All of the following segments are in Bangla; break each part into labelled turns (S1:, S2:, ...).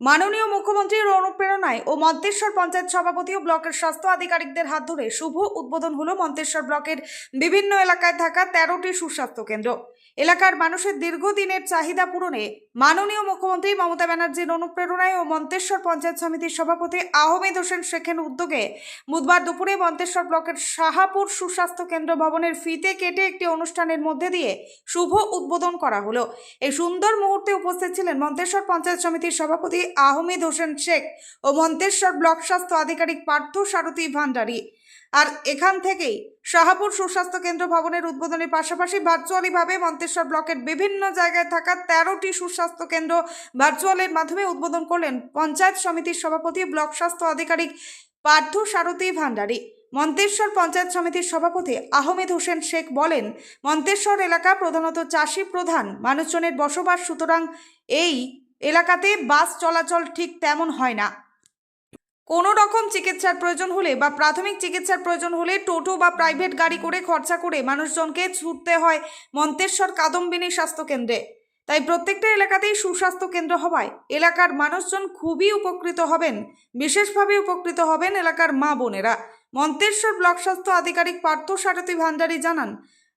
S1: মাননীয় মুখ্যমন্ত্রীর অনুপ্রেরণায় ও মন্তেশ্বর পঞ্চায়েত সভাপতি ও ব্লকের স্বাস্থ্য আধিকারিকদের হাত ধরে শুভ উদ্বোধন হলো মন্তেশ্বর ব্লকের বিভিন্ন এলাকায় থাকা তেরোটি সুস্বাস্থ্য কেন্দ্র। এলাকার মানুষের দীর্ঘদিনের চাহিদা পূরণে মাননীয় মুখ্যমন্ত্রী মমতা ব্যানার্জির অনুপ্রেরণায় ও মন্তেশ্বর পঞ্চায়েত সমিতির সভাপতি আহমেদ হোসেন শেখের উদ্যোগে বুধবার দুপুরে মন্তেশ্বর ব্লকের সাহাপুর সুস্বাস্থ্য কেন্দ্র ভবনের ফিতে কেটে একটি অনুষ্ঠানের মধ্যে দিয়ে শুভ উদ্বোধন করা হলো। এই সুন্দর মুহূর্তে উপস্থিত ছিলেন মন্তেশ্বর পঞ্চায়েত সমিতির সভাপতি আহমেদ হোসেন শেখ ও মন্তেশ্বর ব্লক স্বাস্থ্য আধিকারিক পার্থ সারথী ভান্ডারী। আর এখান থেকেই শাহাপুর সুস্বাস্থ্য কেন্দ্র ভবনের উদ্বোধনের পাশাপাশি ভার্চুয়ালিভাবে মন্তেশ্বর ব্লকের বিভিন্ন জায়গায় থাকা তেরোটি সুস্বাস্থ্য কেন্দ্র ভার্চুয়ালের মাধ্যমে উদ্বোধন করলেন পঞ্চায়েত সমিতির সভাপতি, ব্লক স্বাস্থ্য আধিকারিক পার্থ সারথী ভান্ডারী। মন্তেশ্বর পঞ্চায়েত সমিতির সভাপতি আহমেদ হোসেন শেখ বলেন, মন্তেশ্বর এলাকা প্রধানত চাষি প্রধান, মানুষজনের বসবাস, সুতরাং এই এলাকাতে বাস চলাচল ঠিক তেমন হয় না। কোনো রকম চিকিৎসার প্রয়োজন হলে বা প্রাথমিক চিকিৎসার প্রয়োজন হলে টোটো বা প্রাইভেট গাড়ি করে খরচা করে মানুষজনকে ছুটতে হয় মন্তেশ্বর কাদম্বিনী স্বাস্থ্যকেন্দ্রে তাই প্রত্যেকটা এলাকাতেই সুস্বাস্থ্য কেন্দ্র হওয়ায় এলাকার মানুষজন খুবই উপকৃত হবেন, বিশেষভাবে উপকৃত হবেন এলাকার মা বোনেরা। মন্তেশ্বর ব্লক স্বাস্থ্য আধিকারিক পার্থ সারথী ভান্ডারী জানান,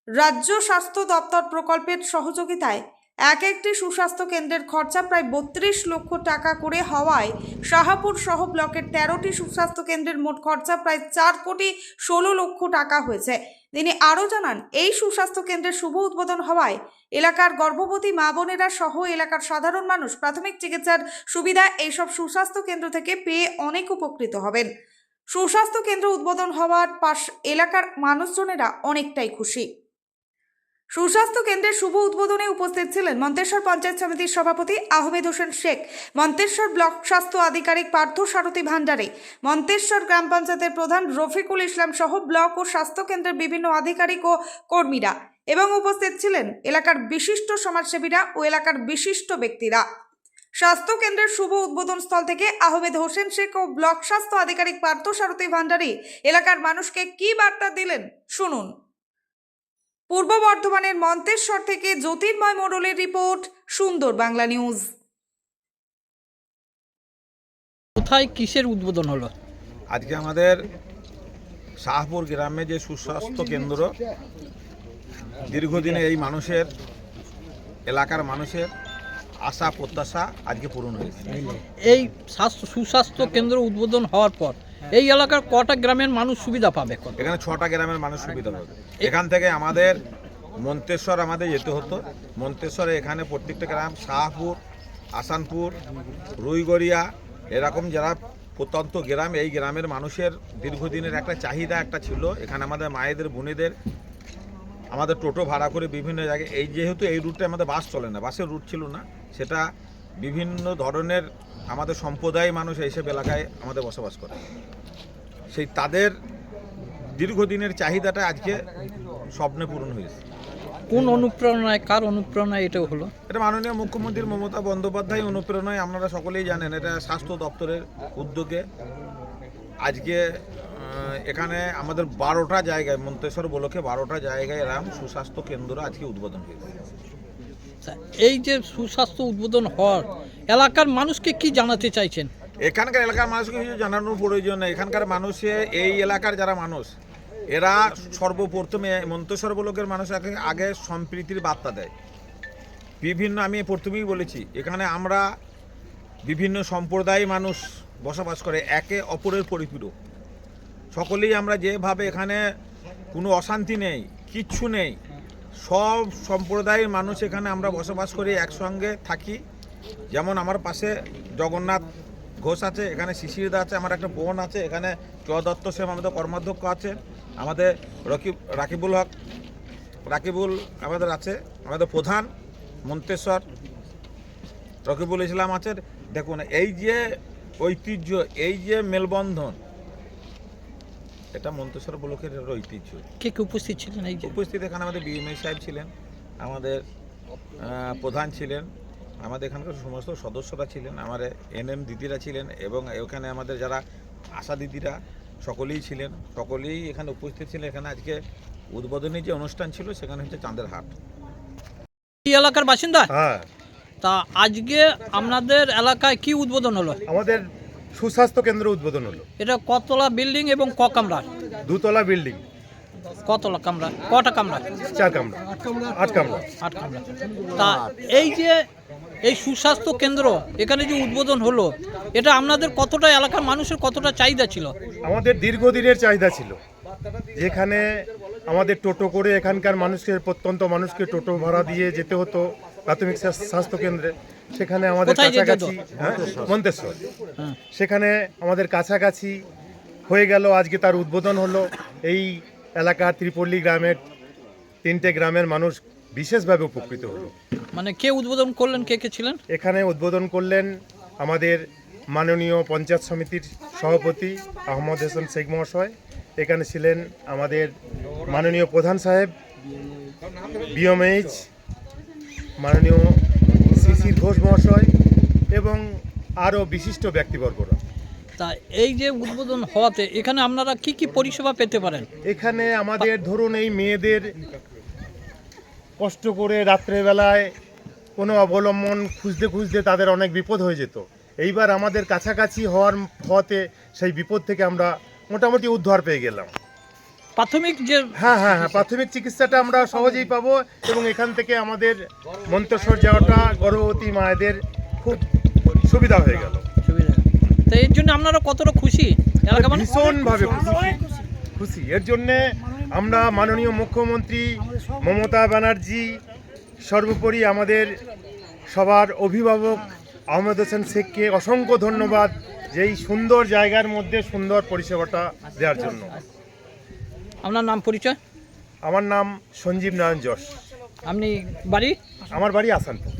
S1: রাজ্য স্বাস্থ্য দপ্তর প্রকল্পের সহযোগিতায় এক একটি সুস্বাস্থ্য কেন্দ্রের খরচা প্রায় বত্রিশ লক্ষ টাকা করে হওয়ায় শাহাপুর সহ ব্লকের তেরোটি সুস্বাস্থ্য কেন্দ্রের মোট খরচা প্রায় চার কোটি ষোলো লক্ষ টাকা হয়েছে। তিনি আরও জানান, এই সুস্বাস্থ্য কেন্দ্রের শুভ উদ্বোধন হওয়ায় এলাকার গর্ভবতী মা বোনেরা সহ এলাকার সাধারণ মানুষ প্রাথমিক চিকিৎসার সুবিধা এইসব সুস্বাস্থ্য কেন্দ্র থেকে পেয়ে অনেক উপকৃত হবেন। সুস্বাস্থ্য কেন্দ্র উদ্বোধন হওয়ার পাশ এলাকার মানুষজনেরা অনেকটাই খুশি। সুস্বাস্থ্য কেন্দ্রের শুভ উদ্বোধনে উপস্থিত ছিলেন মন্তেশ্বর পঞ্চায়েত সমিতির সভাপতি আহমেদ হোসেন শেখ, মন্তেশ্বর ব্লক স্বাস্থ্য আধিকারিক পার্থ সারথী ভান্ডারী, মন্তেশ্বর গ্রাম পঞ্চায়েতের প্রধান রফিকুল ইসলাম সহ ব্লক ও স্বাস্থ্য কেন্দ্রের বিভিন্ন আধিকারিক ও কর্মীরা এবং উপস্থিত ছিলেন এলাকার বিশিষ্ট সমাজসেবীরা ও এলাকার বিশিষ্ট ব্যক্তিরা। স্বাস্থ্য কেন্দ্রের শুভ উদ্বোধন স্থল থেকে আহমেদ হোসেন শেখ ও ব্লক স্বাস্থ্য আধিকারিক পার্থ সারথী ভান্ডারী এলাকার মানুষকে কি বার্তা দিলেন, শুনুন। পূর্ব বর্ধমানের মন্তেশ্বর থেকে জ্যোতির্ময় মোড়লের রিপোর্ট সুন্দর বাংলা নিউজ।
S2: কোথায় কিসের উদ্বোধন হলো?
S3: আজকে আমাদের শাহপুর গ্রামে যে সুস্বাস্থ্য কেন্দ্র দীর্ঘদিনে এই মানুষের এলাকার মানুষের আশা প্রত্যাশা আজকে পূরণ হয়েছে।
S2: এই স্বাস্থ্য সুস্বাস্থ্য কেন্দ্র উদ্বোধন হওয়ার পর এই এলাকার কটা গ্রামের মানুষ সুবিধা পাবে এখানে?
S3: ছটা গ্রামের মানুষ সুবিধা পাবে। এখান থেকে আমাদের মন্তেশ্বর আমাদের যেতে হতো। মন্তেশ্বরে এখানে প্রত্যেকটা গ্রাম শাহপুর আসানপুর রুইগড়িয়া এরকম যারা প্রত্যন্ত গ্রাম এই গ্রামের মানুষের দীর্ঘদিনের একটা চাহিদা একটা ছিল। এখানে আমাদের মায়েদের বোনেদের আমাদের টোটো ভাড়া করে বিভিন্ন জায়গায় এই যেহেতু এই রুটে আমাদের বাস চলে না বাসের রুট ছিল না সেটা বিভিন্ন ধরনের আমাদের সম্প্রদায় মানুষ এইসব এলাকায় আমাদের বসবাস করে। সেই তাদের দীর্ঘদিনের চাহিদাটা আজকে স্বপ্নে পূরণ হয়েছে।
S2: কোন অনুপ্রেরণায় কার অনুপ্রেরণায় এটা হলো?
S3: এটা মাননীয় মুখ্যমন্ত্রী মমতা বন্দ্যোপাধ্যায় অনুপ্রেরণায় আপনারা সকলেই জানেন এটা স্বাস্থ্য দপ্তরের উদ্যোগে। আজকে এখানে আমাদের বারোটা জায়গায় মন্তেশ্বর বলকে বারোটা জায়গায় এরকম সুস্বাস্থ্য কেন্দ্র আজকে উদ্বোধন হয়েছে।
S2: এই যে সুস্বাস্থ্য উদ্বোধন হওয়ার এলাকার মানুষকে কি জানাতে চাইছেন?
S3: এখানকার এলাকার মানুষকে কিছু জানানোর প্রয়োজন নেই। এখানকার মানুষে, এই এলাকার যারা মানুষ, এরা সর্বপ্রথমে মন্তেশ্বর ব্লকের মানুষ আগে আগে সম্প্রীতির বার্তা দেয়। বিভিন্ন, আমি প্রথমেই বলেছি, এখানে আমরা বিভিন্ন সম্প্রদায় মানুষ বসবাস করে, একে অপরের পরিপূরক। সকলেই আমরা যেভাবে এখানে কোনো অশান্তি নেই, কিচ্ছু নেই, সব সম্প্রদায়ের মানুষ এখানে আমরা বসবাস করি, একসঙ্গে থাকি। যেমন আমার পাশে জগন্নাথ ঘোষ আছে এখানে শিশিরদা আছে আমার একটা বোন আছে এখানে চদত্ত সেম আমাদের কর্মাধ্যক্ষ আছে আমাদের রকিব রাকিবুল হক রাকিবুল আমাদের আছে আমাদের প্রধান মন্তেশ্বর রকিবুল ইসলাম আছে। দেখুন এই যে ঐতিহ্য এই যে মেলবন্ধন এটা মন্তেশ্বর ব্লকের ঐতিহ্য।
S2: কে কে উপস্থিত ছিলেন এই
S3: উপস্থিত এখানে আমাদের বিএমএ সাহেব ছিলেন আমাদের প্রধান ছিলেন আমাদের এখানকার সমস্ত সদস্যরা ছিলেন আমার এনএম দিদিরা ছিলেন এবং এখানে আমাদের যারা আশা দিদিরা সকলেই ছিলেন। সকলেই এখানে উপস্থিত ছিলেন। এখানে আজকে উদ্বোধনী যে অনুষ্ঠান ছিল সেখানে হচ্ছে চাঁদের হাট।
S2: এলাকার বাসিন্দা?
S3: হ্যাঁ।
S2: তা আজকে আপনাদের এলাকায় কি উদ্বোধন হলো?
S4: আমাদের সুস্বাস্থ্য কেন্দ্র উদ্বোধন হলো।
S2: এটা কতলা বিল্ডিং এবং ক কামরা?
S4: দুতলা বিল্ডিং।
S2: কতলা কামরা? কটা কামরা?
S4: চার কামরা। আট কামরা।
S2: আট কামরা। তা এই যে এই সুস্বাস্থ্য কেন্দ্র এখানে যে উদ্বোধন হলো এটা আপনাদের কতটা এলাকার মানুষের কতটা চাহিদা ছিল?
S4: আমাদের দীর্ঘদিনের চাহিদা ছিল। যেখানে আমাদের টোটো করে এখানকার মানুষকে প্রত্যন্ত মানুষকে টোটো ভাড়া দিয়ে যেতে হতো প্রাথমিক স্বাস্থ্য- কেন্দ্রে। সেখানে আমাদের কাছাকাছি হ্যাঁ? মন্তেশ্বর।
S2: হ্যাঁ।
S4: সেখানে আমাদের কাছাকাছি হয়ে গেল আজকে তার উদ্বোধন হলো। এই এলাকার ত্রিপল্লী গ্রামের তিনটে গ্রামের মানুষ বিশেষভাবে উপকৃত হলো।
S2: মানে কে উদ্বোধন করলেন কে কে ছিলেন?
S4: এখানে উদ্বোধন করলেন আমাদের মাননীয় পঞ্চায়েত সমিতির সভাপতি আহমদ হোসেন শেখ মহাশয়। এখানে ছিলেন আমাদের মাননীয় প্রধান সাহেব বিএমএইচ মাননীয় শিশির ঘোষ মহাশয় এবং আরও বিশিষ্ট ব্যক্তিবর্গরা।
S2: তা এই যে উদ্বোধন হওয়াতে এখানে আপনারা কি কি পরিষেবা পেতে পারেন?
S4: এখানে আমাদের ধরুন এই মেয়েদের কষ্ট করে রাত্রেবেলায় কোনো অবলম্বন খুঁজতে খুঁজতে তাদের অনেক বিপদ হয়ে যেত। এইবার আমাদের কাছাকাছি হওয়ার হওয়াতে সেই বিপদ থেকে আমরা মোটামুটি উদ্ধার পেয়ে গেলাম।
S2: প্রাথমিক যে
S4: হ্যাঁ হ্যাঁ হ্যাঁ প্রাথমিক চিকিৎসাটা আমরা সহজেই পাবো এবং এখান থেকে আমাদের মন্তেশ্বর যাওয়াটা গর্ভবতী মায়েদের খুব সুবিধা হয়ে গেল।
S2: সুবিধা। তো এর জন্য আপনারা কতটা খুশি?
S4: ভীষণভাবে খুশি। খুশি। এর জন্যে আমরা মাননীয় মুখ্যমন্ত্রী মমতা ব্যানার্জি সর্বোপরি আমাদের সবার অভিভাবক আহমেদ হোসেন শেখকে অসংখ্য ধন্যবাদ যে এই সুন্দর জায়গার মধ্যে সুন্দর পরিষেবাটা দেওয়ার জন্য।
S2: আপনার নাম পরিচয়?
S4: আমার নাম সঞ্জীব নারায়ণ যশ।
S2: আপনি বাড়ি?
S4: আমার বাড়ি আসানপুর।